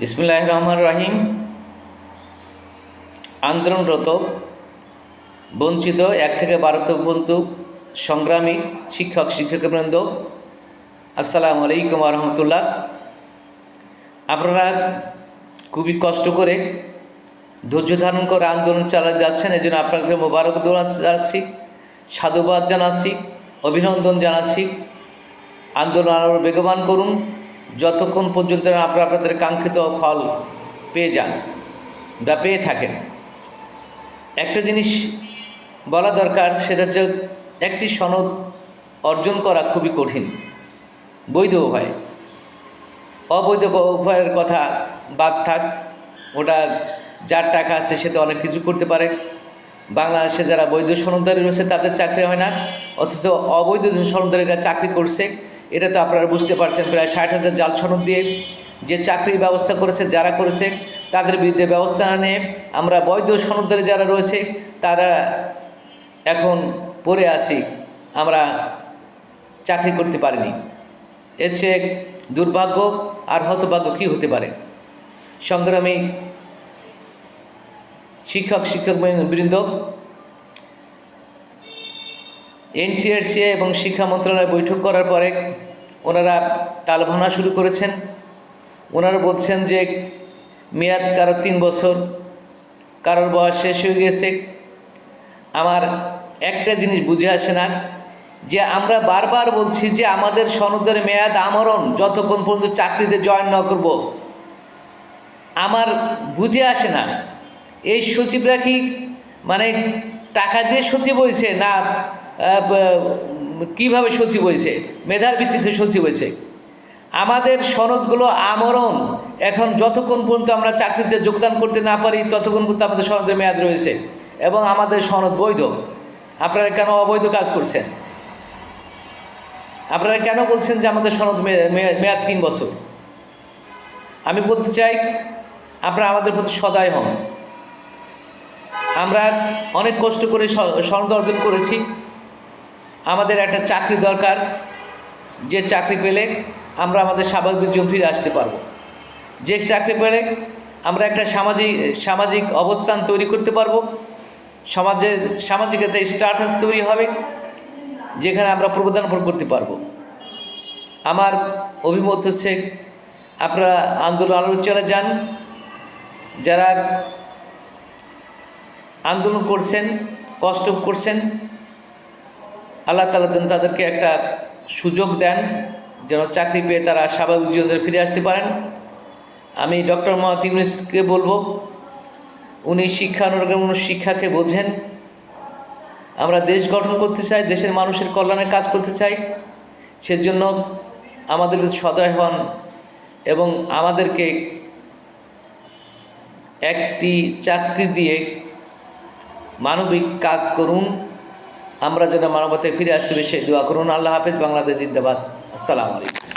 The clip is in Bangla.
বিসমুল্লাহ রহমান রাহিম আন্দোলনরত, বঞ্চিত এক থেকে বারো পর্যন্ত সংগ্রামী শিক্ষক, শিক্ষকবৃন্দ, আসসালামু আলাইকুম রহমতুল্লাহ। আপনারা খুবই কষ্ট করে ধৈর্য ধারণ করে আন্দোলন চালা যাচ্ছেন এই জন্য আপনাকে মোবারক জানাচ্ছি, সাধুবাদ জানাচ্ছি, অভিনন্দন জানাচ্ছি। আন্দোলন আরও বেগবান করুন। যতক্ষণ পর্যন্ত আপনারা আপনাদের কাঙ্ক্ষিত ফল পেয়ে যান বা পেয়ে থাকেন। একটা জিনিস বলা দরকার, সেটা হচ্ছে একটি সনদ অর্জন করা খুবই কঠিন। বৈধ উপায়। অবৈধ উভয়ের কথা বাদ থাক, ওটা যার টাকা আছে সে তো অনেক কিছু করতে পারে। বাংলাদেশে যারা বৈধ সনদদারি রয়েছে, তাদের চাকরি হয় না, অথচ অবৈধ সনদদারিরা চাকরি করছে এটা তো আপনারা বুঝতে পারছেন, প্রায় ষাট হাজার জাল সনদ দিয়ে যে চাকরির ব্যবস্থা করেছে, যারা করেছে, তাদের বিরুদ্ধে ব্যবস্থা না নিয়ে আমরা বৈধ সনদদারি যারা রয়েছে, তারা এখন পড়ে আছি, আমরা চাকরি করতে পারিনি। এর চেয়ে দুর্ভাগ্য আর হতভাগ্য কী হতে পারে? সংগ্রামী শিক্ষক শিক্ষক বৃন্দ এনসিআরসি এবং শিক্ষা মন্ত্রণালয় বৈঠক করার পরে ওনারা তালভানা শুরু করেছেন। ওনারা বলছেন যে মেয়াদ কারও তিন বছর, কারোর বয়স শেষ হয়ে গেছে। আমার একটা জিনিস বুঝে আসে না, যে আমরা বারবার বলছি যে আমাদের সনদের মেয়াদ আমরণ যতক্ষণ পর্যন্ত চাকরিতে জয়েন না করব। আমার বুঝে আসে না। এই সচিবরা কি মানে টাকা দিয়ে সচিব হয়েছে না কীভাবে সচিব হয়েছে? মেধার ভিত্তিতে সচিব হয়েছে। আমাদের সনদগুলো আমরণ। এখন যতক্ষণ পর্যন্ত আমরা চাকরিতে যোগদান করতে না পারি, ততক্ষণ পর্যন্ত আমাদের সনদের মেয়াদ রয়েছে এবং আমাদের সনদ বৈধ। আপনারা কেন অবৈধ কাজ করছেন? আপনারা কেন বলছেন যে আমাদের সনদ মেয়াদ তিন বছর? আমি বলতে চাই, আপনারা আমাদের প্রতি সদয় হন। আমরা অনেক কষ্ট করে সনদ অর্জন করেছি। আমাদের একটা চাকরি দরকার। যে চাকরি পেলে আমরা আমাদের স্বাভাবিক জীবন ফিরে আসতে পারব। যে চাকরি পেলে আমরা একটা সামাজিক সামাজিক অবস্থান তৈরি করতে পারব। সমাজের সামাজিক একটা স্ট্যাটাস তৈরি হবে, যেখানে আমরা প্রদান করতে পারব। আমার অভিমত হচ্ছে, আপনারা আন্দোলন আলোচনা যান। যারা আন্দোলন করছেন, কষ্ট করছেন আল্লাহ তালা যেন তাদেরকে একটা সুযোগ দেন, যেন চাকরি পেয়ে তারা স্বাভাবিক জীবনে ফিরে আসতে পারেন। আমি ডক্টর মোহাম্মদ ইউনুসকে বলব, উনি শিক্ষানুরাগের মানুষ শিক্ষাকে বোঝেন। আমরা দেশ গঠন করতে চাই, দেশের মানুষের কল্যাণে কাজ করতে চাই। সেজন্য আমাদের সদয় হন এবং আমাদেরকে একটি চাকরি দিয়ে মানবিক কাজ করুন। আমরা যেন মানবতায় ফিরে আসতে হবে সেই দোয়া করুন। আল্লাহ হাফেজ, বাংলাদেশ জিন্দাবাদ। আসসালামু আলাইকুম।